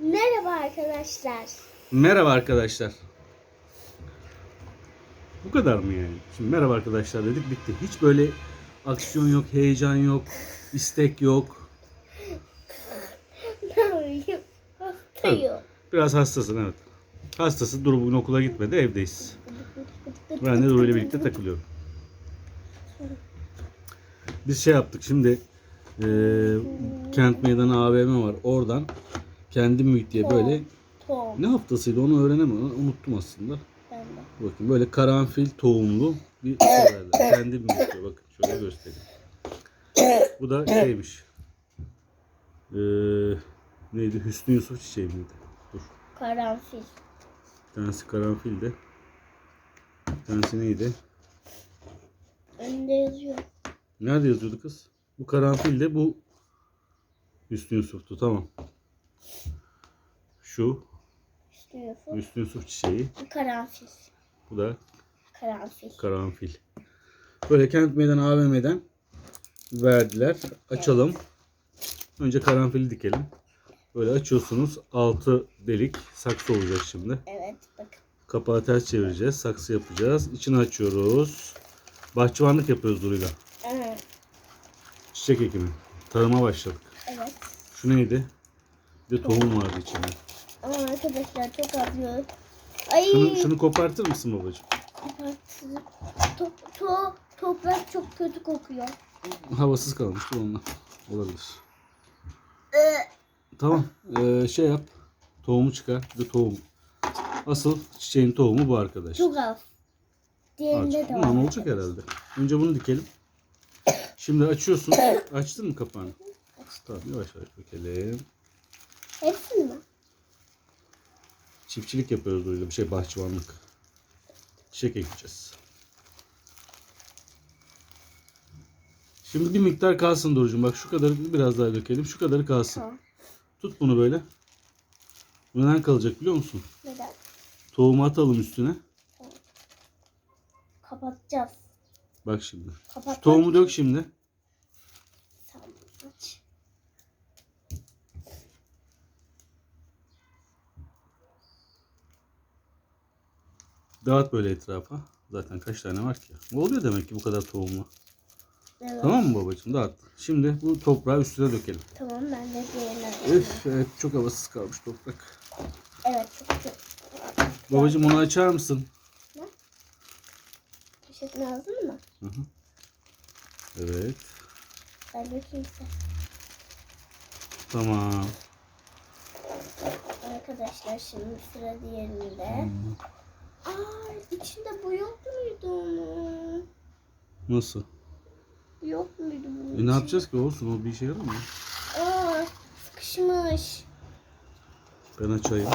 Merhaba arkadaşlar. Merhaba arkadaşlar. Bu kadar mı yani? Şimdi merhaba arkadaşlar dedik bitti. Hiç böyle aksiyon yok, heyecan yok, istek yok. Hastayım. Biraz hastasın evet. Hastası Duru bugün okula gitmedi evdeyiz. Ben de Duru ile birlikte takılıyorum. Biz şey yaptık şimdi e, kent meydanı AVM var oradan kendim mülk diye böyle Tom. ne haftasıydı onu öğrenemedim unuttum aslında. Ben de. Bakın böyle karanfil tohumlu bir şey verdiler. Kendim büyütüyor. Bakın şöyle göstereyim. Bu da şeymiş. Ee, neydi? Hüsnü Yusuf çiçeği miydi? Dur. Karanfil. Bir tanesi karanfildi. Bir tanesi neydi? Önünde yazıyor. Nerede yazıyordu kız? Bu karanfil de bu Hüsnü Yusuf'tu. Tamam. Şu İstiyorsun. Hüsnü Yusuf çiçeği. Bu karanfil. Bu da Karanfil. karanfil. Böyle kent meydanı AVM'den verdiler. Açalım. Önce karanfili dikelim. Böyle açıyorsunuz. Altı delik. Saksı olacak şimdi. Evet bakın. Kapağı ters çevireceğiz. Saksı yapacağız. İçini açıyoruz. Bahçıvanlık yapıyoruz Duru'yla. Evet. Çiçek ekimi. Tarıma başladık. Evet. Şu neydi? De tohum vardı içinde. Ama arkadaşlar çok azıyor. Ay. Şunu, şunu kopartır mısın babacığım? Kapatsın. To, to, toprak çok kötü kokuyor. Havasız kalmıştı onunla. Olabilir. Ee, Tamam. Ee, şey yap. Tohumu çıkar. Bir de tohum. Asıl çiçeğin tohumu bu arkadaş. çok az. Diğerinde de var. Olacak herhalde. Önce bunu dikelim. Şimdi açıyorsun. Açtın mı kapağını? Tamam yavaş yavaş dökelim. Hepsini mi? Çiftçilik yapıyoruz bir şey bahçıvanlık. Çiçek ekeceğiz. Şimdi bir miktar kalsın Duru'cum. Bak şu kadarı biraz daha dökelim. Şu kadarı kalsın. Tamam. Tut bunu böyle. Bu Neden kalacak biliyor musun? Neden? Tohumu atalım üstüne. Kapatacağız. Bak şimdi. Kapat. Şu tohumu dök şimdi. Dağıt böyle etrafa. Zaten kaç tane var ki? Oluyor demek ki bu kadar tohumla. Evet. Tamam mı babacığım? Dağıt. Şimdi bu toprağı üstüne dökelim. Tamam ben de diğerine. Üf, evet çok havasız kalmış toprak. Evet çok çok. Babacığım onu açar mısın? Poşet lazım mı? Hı hı. Evet. Ben dökeyim size. Tamam. Arkadaşlar şimdi sıra diğerinde. Aa içinde bu yok muydu onun? Nasıl? Yok muydu bunun E ne yapacağız ki olsun o bir işe yaramıyor. Aa sıkışmış. Ben açayım.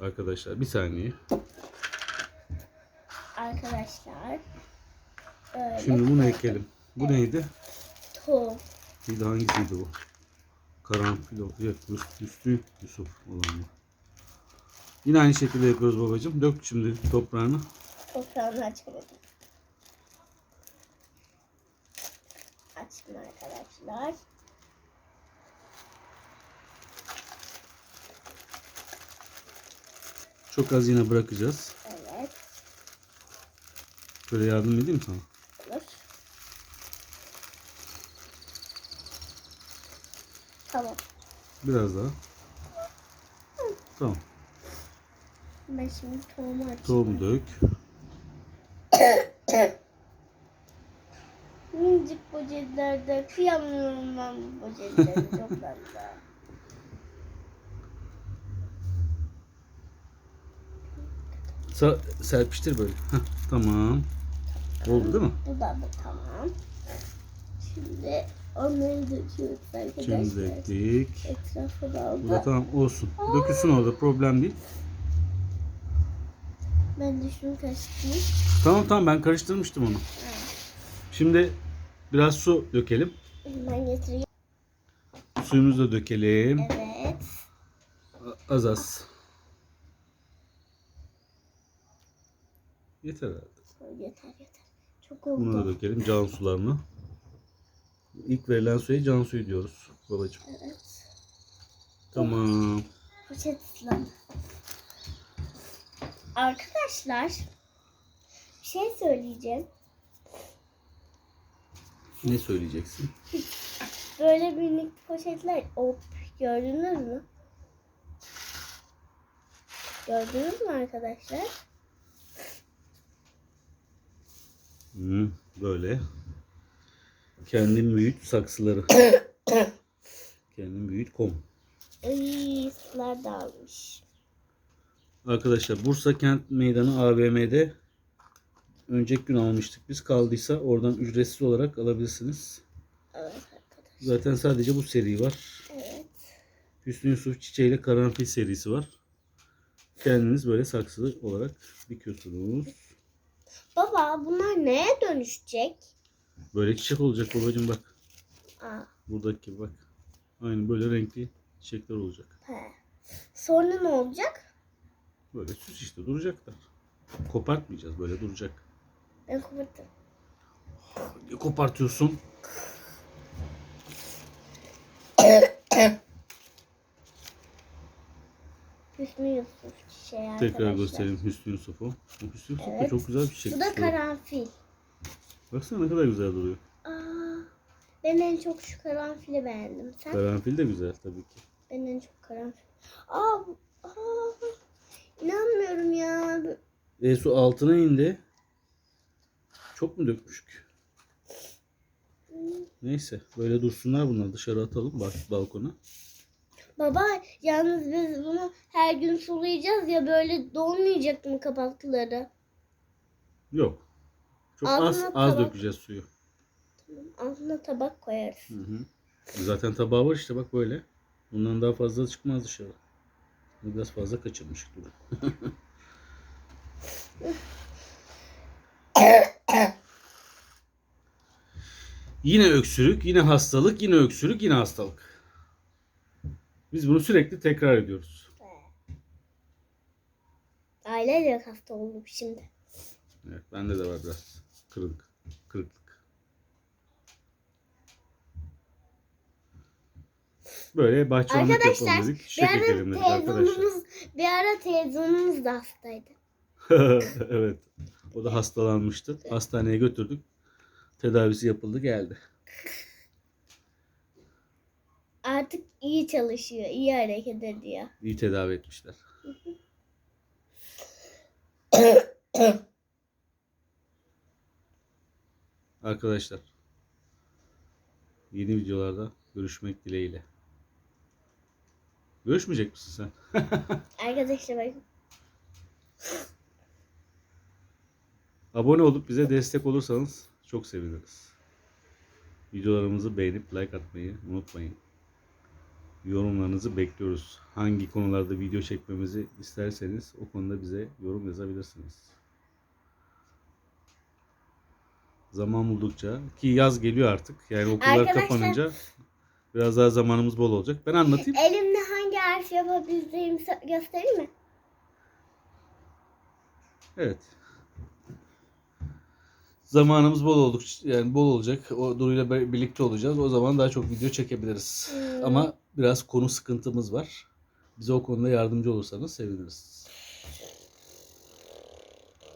Arkadaşlar bir saniye. Arkadaşlar. Öyle Şimdi bunu ekelim. Bu neydi? tohum. Bir de hangisiydi bu? Karanfil o. Yok, üst- üstü Yusuf olan bu. Yine aynı şekilde yapıyoruz babacığım. Dök şimdi toprağını. Toprağını açamadım. Açtım arkadaşlar. Çok az yine bırakacağız. Evet. Şöyle yardım edeyim sana. Tamam. Biraz daha. Tamam. Ben şimdi tohumu açayım. Tohum dök. Minicik böceklerde kıyamıyorum ben bu böcekleri çok fazla. Sa serpiştir böyle. Heh, tamam. Oldu değil mi? Bu da bu tamam. Şimdi onları döküyoruz arkadaşlar. Şimdi döktük. Etrafı Bu da da tamam olsun. Dökülsün orada problem değil. Ben de şunu karıştırayım. Tamam tamam ben karıştırmıştım onu. Şimdi biraz su dökelim. Ben getireyim. Suyumuzu da dökelim. Evet. Az az. Yeter herhalde. Yeter yeter. Çok oldu. Bunu da dökelim can sularını. İlk verilen suya can suyu diyoruz babacığım. Evet. Tamam. Poşet ıslan. Arkadaşlar bir şey söyleyeceğim. Ne söyleyeceksin? Böyle minik poşetler hop gördünüz mü? Gördünüz mü arkadaşlar? Hı, böyle. Kendin büyüt saksıları. Kendin büyüt kom. Ay sular dağılmış. Arkadaşlar Bursa Kent Meydanı AVM'de önceki gün almıştık biz. Kaldıysa oradan ücretsiz olarak alabilirsiniz. Evet arkadaşlar. Zaten sadece bu seri var. Evet. Hüsnü Yusuf Karanfil serisi var. Kendiniz böyle saksılı olarak dikiyorsunuz. Baba bunlar neye dönüşecek? Böyle çiçek olacak babacığım bak. Aa, Buradaki gibi bak. Aynı böyle renkli çiçekler olacak. he. Sonra ne olacak? Böyle süs işte duracaklar. Kopartmayacağız böyle duracak. Ben kapattım. Ne kopartıyorsun? Hüsnü Yusuf çiçeği arkadaşlar. Tekrar göstereyim Hüsnü Yusuf'u. Bu Hüsnü Yusuf da Evet. çok güzel bir çiçek. Bu da karanfil. Baksana ne kadar güzel duruyor. Aa, ben en çok şu karanfili beğendim. Sen? Karanfil de güzel tabii ki. Ben en çok karanfil. Aa, aa, inanmıyorum ya. E su altına indi. Çok mu dökmüşük? Neyse böyle dursunlar bunlar dışarı atalım bak balkona. Baba yalnız biz bunu her gün sulayacağız ya böyle dolmayacak mı kapakları? Yok. Çok Altına az az tabak. dökeceğiz suyu. Altına tabak koyarız. Hı hı. Zaten tabağı var işte bak böyle. Bundan daha fazla çıkmaz dışarı. Bunu Biraz fazla kaçırmışık dur. yine öksürük, yine hastalık, yine öksürük, yine hastalık. Biz bunu sürekli tekrar ediyoruz. Ailecek hasta oldum şimdi. Evet, bende de var biraz kırık, kırıklık. Böyle Arkadaşlar yapalım dedik. bir Çiçek ara ekelim dedik arkadaşlar. televizyonumuz bir ara televizyonumuz da hastaydı. evet. O da hastalanmıştı. Hastaneye götürdük. Tedavisi yapıldı geldi. Artık iyi çalışıyor, iyi hareket ediyor. İyi tedavi etmişler. Arkadaşlar. Yeni videolarda görüşmek dileğiyle. Görüşmeyecek misin sen? Arkadaşlar bakın. Abone olup bize destek olursanız çok seviniriz. Videolarımızı beğenip like atmayı unutmayın. Yorumlarınızı bekliyoruz. Hangi konularda video çekmemizi isterseniz o konuda bize yorum yazabilirsiniz. Zaman buldukça ki yaz geliyor artık. Yani okullar Arkadaşlar- kapanınca biraz daha zamanımız bol olacak. Ben anlatayım. Elimle hangi harf yapabileceğimi göstereyim mi? Evet. Zamanımız bol olduk yani bol olacak. O Duru'yla birlikte olacağız. O zaman daha çok video çekebiliriz. Hmm. Ama biraz konu sıkıntımız var. Bize o konuda yardımcı olursanız seviniriz.